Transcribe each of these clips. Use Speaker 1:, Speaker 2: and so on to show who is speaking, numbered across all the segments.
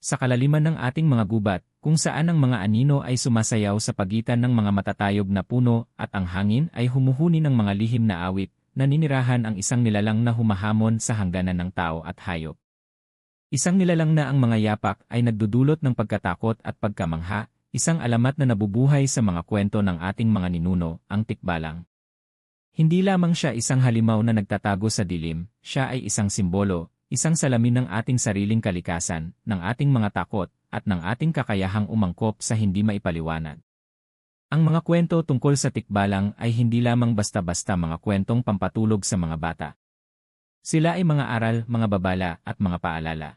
Speaker 1: Sa kalaliman ng ating mga gubat, kung saan ang mga anino ay sumasayaw sa pagitan ng mga matatayog na puno at ang hangin ay humuhuni ng mga lihim na awit, naninirahan ang isang nilalang na humahamon sa hangganan ng tao at hayop. Isang nilalang na ang mga yapak ay nagdudulot ng pagkatakot at pagkamangha, isang alamat na nabubuhay sa mga kwento ng ating mga ninuno, ang tikbalang. Hindi lamang siya isang halimaw na nagtatago sa dilim, siya ay isang simbolo, isang salamin ng ating sariling kalikasan, ng ating mga takot, at ng ating kakayahang umangkop sa hindi maipaliwanag. Ang mga kwento tungkol sa tikbalang ay hindi lamang basta-basta mga kwentong pampatulog sa mga bata. Sila ay mga aral, mga babala, at mga paalala.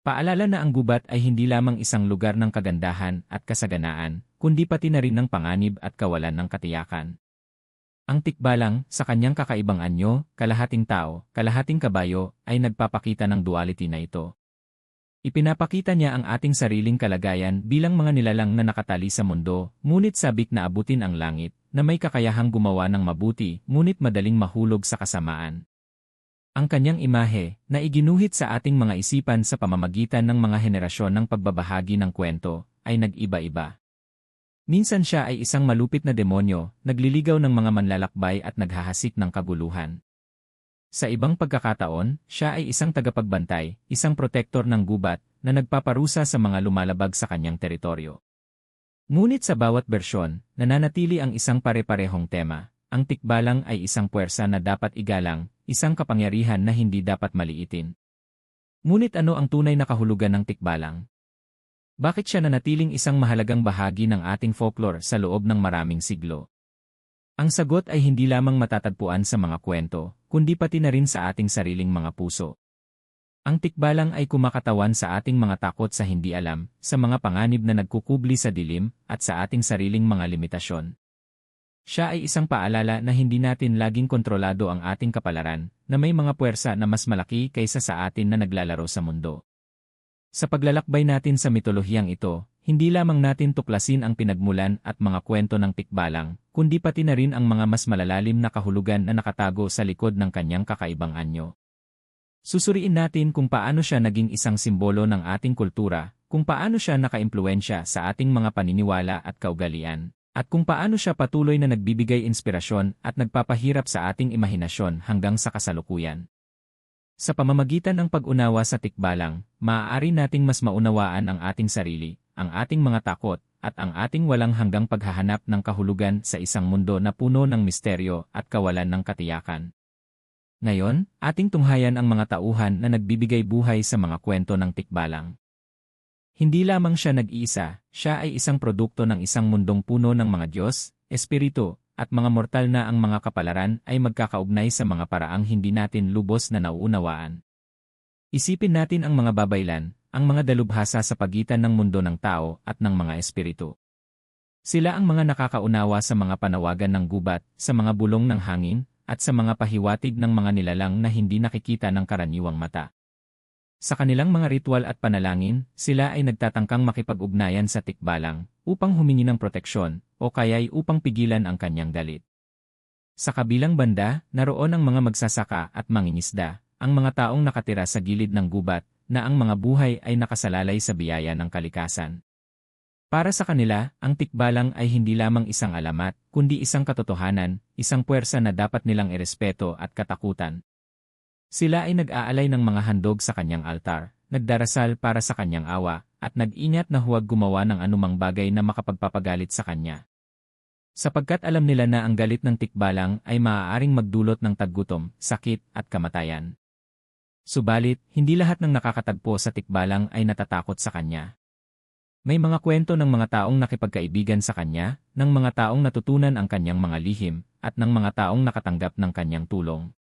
Speaker 1: Paalala na ang gubat ay hindi lamang isang lugar ng kagandahan at kasaganaan, kundi pati na rin ng panganib at kawalan ng katiyakan. Ang tikbalang, sa kanyang kakaibang anyo, kalahating tao, kalahating kabayo, ay nagpapakita ng duality na ito. Ipinapakita niya ang ating sariling kalagayan bilang mga nilalang na nakatali sa mundo, ngunit sabik na abutin ang langit, na may kakayahang gumawa ng mabuti, ngunit madaling mahulog sa kasamaan. Ang kanyang imahe, na iginuhit sa ating mga isipan sa pamamagitan ng mga henerasyon ng pagbabahagi ng kwento, ay nag-iba-iba. Minsan siya ay isang malupit na demonyo, nagliligaw ng mga manlalakbay at naghahasik ng kaguluhan. Sa ibang pagkakataon, siya ay isang tagapagbantay, isang protektor ng gubat, na nagpaparusa sa mga lumalabag sa kanyang teritoryo. Ngunit sa bawat bersyon, nananatili ang isang pare-parehong tema. Ang tikbalang ay isang puwersa na dapat igalang, isang kapangyarihan na hindi dapat maliitin. Ngunit ano ang tunay na kahulugan ng tikbalang? Bakit siya nanatiling isang mahalagang bahagi ng ating folklore sa loob ng maraming siglo? Ang sagot ay hindi lamang matatagpuan sa mga kwento, kundi pati na rin sa ating sariling mga puso. Ang tikbalang ay kumakatawan sa ating mga takot sa hindi alam, sa mga panganib na nagkukubli sa dilim, at sa ating sariling mga limitasyon. Siya ay isang paalala na hindi natin laging kontrolado ang ating kapalaran, na may mga puwersa na mas malaki kaysa sa atin na naglalaro sa mundo. Sa paglalakbay natin sa mitolohiyang ito, hindi lamang natin tuklasin ang pinagmulan at mga kwento ng tikbalang, kundi pati na rin ang mga mas malalalim na kahulugan na nakatago sa likod ng kanyang kakaibang anyo. Susuriin natin kung paano siya naging isang simbolo ng ating kultura, kung paano siya nakaimpluensya sa ating mga paniniwala at kaugalian, at kung paano siya patuloy na nagbibigay inspirasyon at nagpapahirap sa ating imahinasyon hanggang sa kasalukuyan. Sa pamamagitan ng pag-unawa sa tikbalang, maaari nating mas maunawaan ang ating sarili, ang ating mga takot, at ang ating walang hanggang paghahanap ng kahulugan sa isang mundo na puno ng misteryo at kawalan ng katiyakan. Ngayon, ating tunghayan ang mga tauhan na nagbibigay buhay sa mga kwento ng tikbalang. Hindi lamang siya nag-iisa, siya ay isang produkto ng isang mundong puno ng mga Diyos, Espiritu, at mga mortal na ang mga kapalaran ay magkakaugnay sa mga paraang hindi natin lubos na nauunawaan. Isipin natin ang mga babaylan, ang mga dalubhasa sa pagitan ng mundo ng tao at ng mga espiritu. Sila ang mga nakakaunawa sa mga panawagan ng gubat, sa mga bulong ng hangin, at sa mga pahiwatig ng mga nilalang na hindi nakikita ng karaniwang mata. Sa kanilang mga ritual at panalangin, sila ay nagtatangkang makipag-ugnayan sa tikbalang, upang humingi ng proteksyon, o kaya'y upang pigilan ang kanyang galit. Sa kabilang banda, naroon ang mga magsasaka at mangingisda, ang mga taong nakatira sa gilid ng gubat, na ang mga buhay ay nakasalalay sa biyaya ng kalikasan. Para sa kanila, ang tikbalang ay hindi lamang isang alamat, kundi isang katotohanan, isang puwersa na dapat nilang irespeto at katakutan. Sila ay nag-aalay ng mga handog sa kanyang altar, nagdarasal para sa kanyang awa, at nag-ingat na huwag gumawa ng anumang bagay na makapagpapagalit sa kanya. Sapagkat alam nila na ang galit ng tikbalang ay maaaring magdulot ng taggutom, sakit, at kamatayan. Subalit, hindi lahat ng nakakatagpo sa tikbalang ay natatakot sa kanya. May mga kwento ng mga taong nakipagkaibigan sa kanya, ng mga taong natutunan ang kanyang mga lihim, at ng mga taong nakatanggap ng kanyang tulong.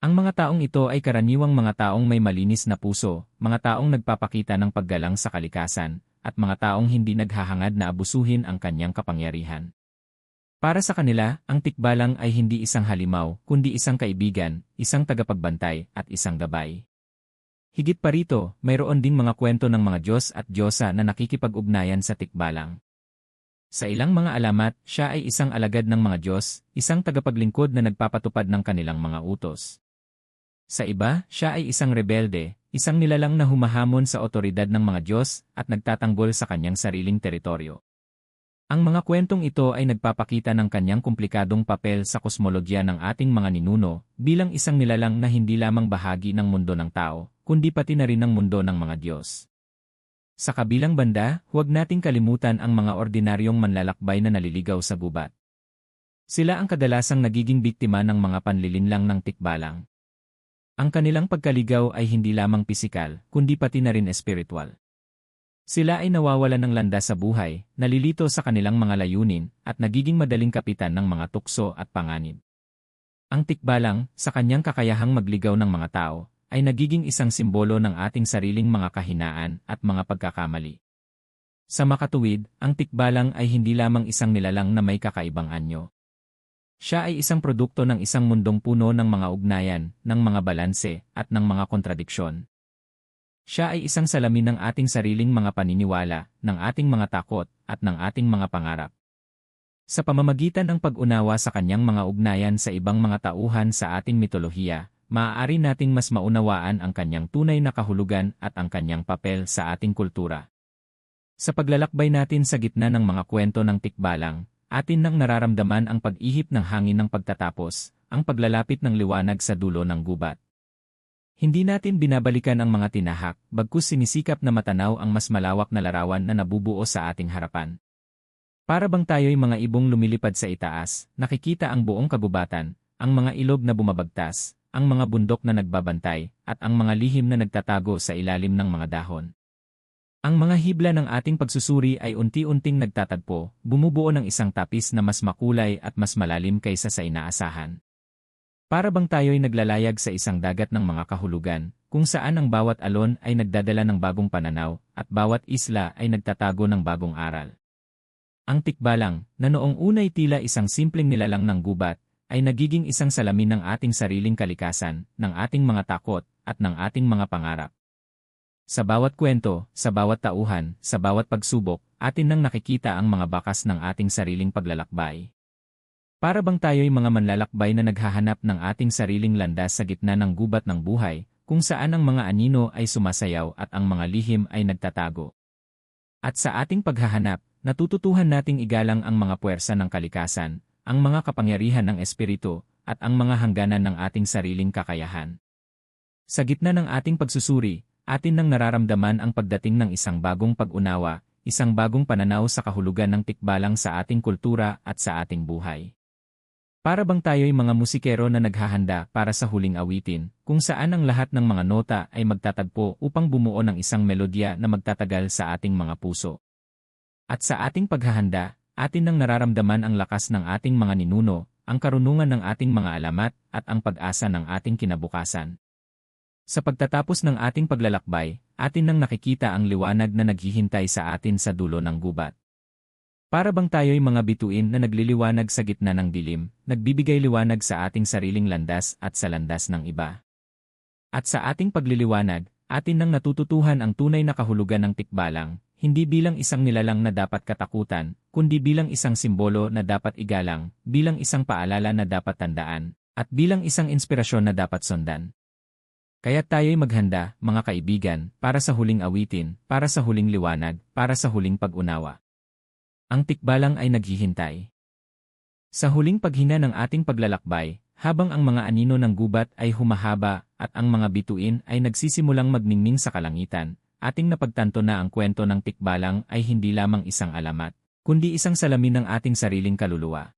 Speaker 1: Ang mga taong ito ay karaniwang mga taong may malinis na puso, mga taong nagpapakita ng paggalang sa kalikasan, at mga taong hindi naghahangad na abusuhin ang kanyang kapangyarihan. Para sa kanila, ang tikbalang ay hindi isang halimaw, kundi isang kaibigan, isang tagapagbantay, at isang gabay. Higit pa rito, mayroon ding mga kwento ng mga Diyos at Diyosa na nakikipag-ugnayan sa tikbalang. Sa ilang mga alamat, siya ay isang alagad ng mga Diyos, isang tagapaglingkod na nagpapatupad ng kanilang mga utos. Sa iba, siya ay isang rebelde, isang nilalang na humahamon sa otoridad ng mga Diyos at nagtatanggol sa kanyang sariling teritoryo. Ang mga kwentong ito ay nagpapakita ng kanyang komplikadong papel sa kosmologya ng ating mga ninuno bilang isang nilalang na hindi lamang bahagi ng mundo ng tao, kundi pati na rin ng mundo ng mga Diyos. Sa kabilang banda, huwag nating kalimutan ang mga ordinaryong manlalakbay na naliligaw sa gubat. Sila ang kadalasang nagiging biktima ng mga panlilinlang ng tikbalang. Ang kanilang pagkaligaw ay hindi lamang pisikal, kundi pati na rin espiritual. Sila ay nawawalan ng landas sa buhay, nalilito sa kanilang mga layunin, at nagiging madaling kapitan ng mga tukso at panganib. Ang tikbalang, sa kanyang kakayahang magligaw ng mga tao, ay nagiging isang simbolo ng ating sariling mga kahinaan at mga pagkakamali. Sa makatuwid, ang tikbalang ay hindi lamang isang nilalang na may kakaibang anyo. Siya ay isang produkto ng isang mundong puno ng mga ugnayan, ng mga balanse, at ng mga kontradiksyon. Siya ay isang salamin ng ating sariling mga paniniwala, ng ating mga takot, at ng ating mga pangarap. Sa pamamagitan ng pag-unawa sa kanyang mga ugnayan sa ibang mga tauhan sa ating mitolohiya, maaari nating mas maunawaan ang kanyang tunay na kahulugan at ang kanyang papel sa ating kultura. Sa paglalakbay natin sa gitna ng mga kwento ng tikbalang, Atin nang nararamdaman ang pag-ihip ng hangin ng pagtatapos, ang paglalapit ng liwanag sa dulo ng gubat. Hindi natin binabalikan ang mga tinahak, bagkus sinisikap na matanaw ang mas malawak na larawan na nabubuo sa ating harapan. Para bang tayo'y mga ibong lumilipad sa itaas, nakikita ang buong kagubatan, ang mga ilog na bumabagtas, ang mga bundok na nagbabantay, at ang mga lihim na nagtatago sa ilalim ng mga dahon. Ang mga hibla ng ating pagsusuri ay unti-unting nagtatagpo, bumubuo ng isang tapis na mas makulay at mas malalim kaysa sa inaasahan. Para bang tayo'y naglalayag sa isang dagat ng mga kahulugan, kung saan ang bawat alon ay nagdadala ng bagong pananaw, at bawat isla ay nagtatago ng bagong aral. Ang tikbalang, na noong unay tila isang simpleng nilalang ng gubat, ay nagiging isang salamin ng ating sariling kalikasan, ng ating mga takot, at ng ating mga pangarap. Sa bawat kwento, sa bawat tauhan, sa bawat pagsubok, atin nang nakikita ang mga bakas ng ating sariling paglalakbay. Para bang tayo'y mga manlalakbay na naghahanap ng ating sariling landas sa gitna ng gubat ng buhay, kung saan ang mga anino ay sumasayaw at ang mga lihim ay nagtatago. At sa ating paghahanap, natututuhan nating igalang ang mga puwersa ng kalikasan, ang mga kapangyarihan ng espiritu, at ang mga hangganan ng ating sariling kakayahan. Sa gitna ng ating pagsusuri, atin nang nararamdaman ang pagdating ng isang bagong pag-unawa, isang bagong pananaw sa kahulugan ng tikbalang sa ating kultura at sa ating buhay. Para bang tayo'y mga musikero na naghahanda para sa huling awitin, kung saan ang lahat ng mga nota ay magtatagpo upang bumuo ng isang melodya na magtatagal sa ating mga puso. At sa ating paghahanda, atin nang nararamdaman ang lakas ng ating mga ninuno, ang karunungan ng ating mga alamat, at ang pag-asa ng ating kinabukasan. Sa pagtatapos ng ating paglalakbay, atin nang nakikita ang liwanag na naghihintay sa atin sa dulo ng gubat. Para bang tayo'y mga bituin na nagliliwanag sa gitna ng dilim, nagbibigay liwanag sa ating sariling landas at sa landas ng iba. At sa ating pagliliwanag, atin nang natututuhan ang tunay na kahulugan ng tikbalang, hindi bilang isang nilalang na dapat katakutan, kundi bilang isang simbolo na dapat igalang, bilang isang paalala na dapat tandaan, at bilang isang inspirasyon na dapat sundan. Kaya tayo'y maghanda, mga kaibigan, para sa huling awitin, para sa huling liwanag, para sa huling pag-unawa. Ang tikbalang ay naghihintay. Sa huling paghina ng ating paglalakbay, habang ang mga anino ng gubat ay humahaba at ang mga bituin ay nagsisimulang magningning sa kalangitan, ating napagtanto na ang kwento ng tikbalang ay hindi lamang isang alamat, kundi isang salamin ng ating sariling kaluluwa.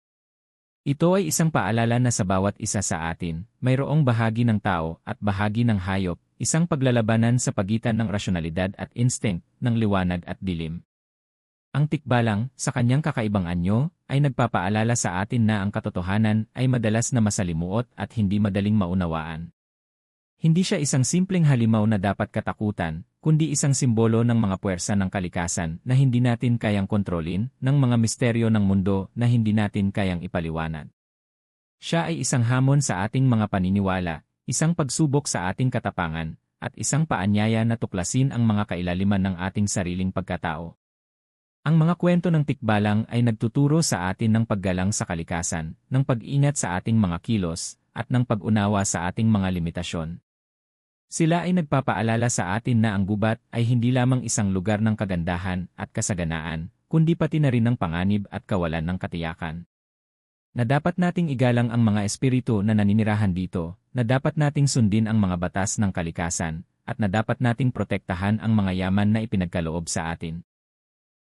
Speaker 1: Ito ay isang paalala na sa bawat isa sa atin, mayroong bahagi ng tao at bahagi ng hayop, isang paglalabanan sa pagitan ng rasyonalidad at instinct, ng liwanag at dilim. Ang tikbalang, sa kanyang kakaibang anyo, ay nagpapaalala sa atin na ang katotohanan ay madalas na masalimuot at hindi madaling maunawaan. Hindi siya isang simpleng halimaw na dapat katakutan, kundi isang simbolo ng mga puwersa ng kalikasan na hindi natin kayang kontrolin, ng mga misteryo ng mundo na hindi natin kayang ipaliwanag. Siya ay isang hamon sa ating mga paniniwala, isang pagsubok sa ating katapangan, at isang paanyaya na tuklasin ang mga kailaliman ng ating sariling pagkatao. Ang mga kwento ng tikbalang ay nagtuturo sa atin ng paggalang sa kalikasan, ng pag-ingat sa ating mga kilos, at ng pag-unawa sa ating mga limitasyon. Sila ay nagpapaalala sa atin na ang gubat ay hindi lamang isang lugar ng kagandahan at kasaganaan, kundi pati na rin ng panganib at kawalan ng katiyakan. Na dapat nating igalang ang mga espiritu na naninirahan dito, na dapat nating sundin ang mga batas ng kalikasan, at na dapat nating protektahan ang mga yaman na ipinagkaloob sa atin.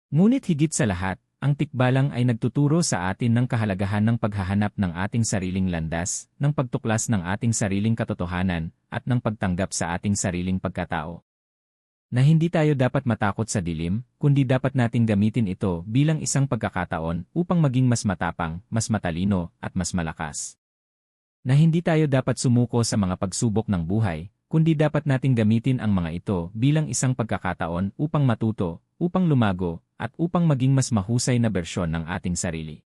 Speaker 1: Ngunit higit sa lahat, ang tikbalang ay nagtuturo sa atin ng kahalagahan ng paghahanap ng ating sariling landas, ng pagtuklas ng ating sariling katotohanan, at ng pagtanggap sa ating sariling pagkatao. Na hindi tayo dapat matakot sa dilim, kundi dapat nating gamitin ito bilang isang pagkakataon upang maging mas matapang, mas matalino, at mas malakas. Na hindi tayo dapat sumuko sa mga pagsubok ng buhay, kundi dapat nating gamitin ang mga ito bilang isang pagkakataon upang matuto, upang lumago, at upang maging mas mahusay na bersyon ng ating sarili.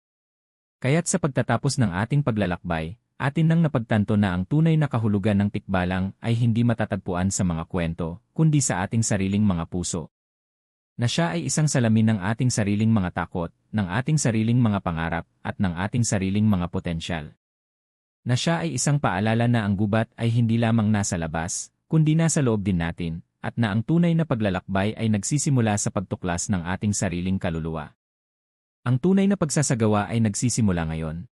Speaker 1: Kaya't sa pagtatapos ng ating paglalakbay, atin nang napagtanto na ang tunay na kahulugan ng tikbalang ay hindi matatagpuan sa mga kwento, kundi sa ating sariling mga puso. Na siya ay isang salamin ng ating sariling mga takot, ng ating sariling mga pangarap, at ng ating sariling mga potensyal. Na siya ay isang paalala na ang gubat ay hindi lamang nasa labas, kundi nasa loob din natin, at na ang tunay na paglalakbay ay nagsisimula sa pagtuklas ng ating sariling kaluluwa. Ang tunay na pagsasagawa ay nagsisimula ngayon.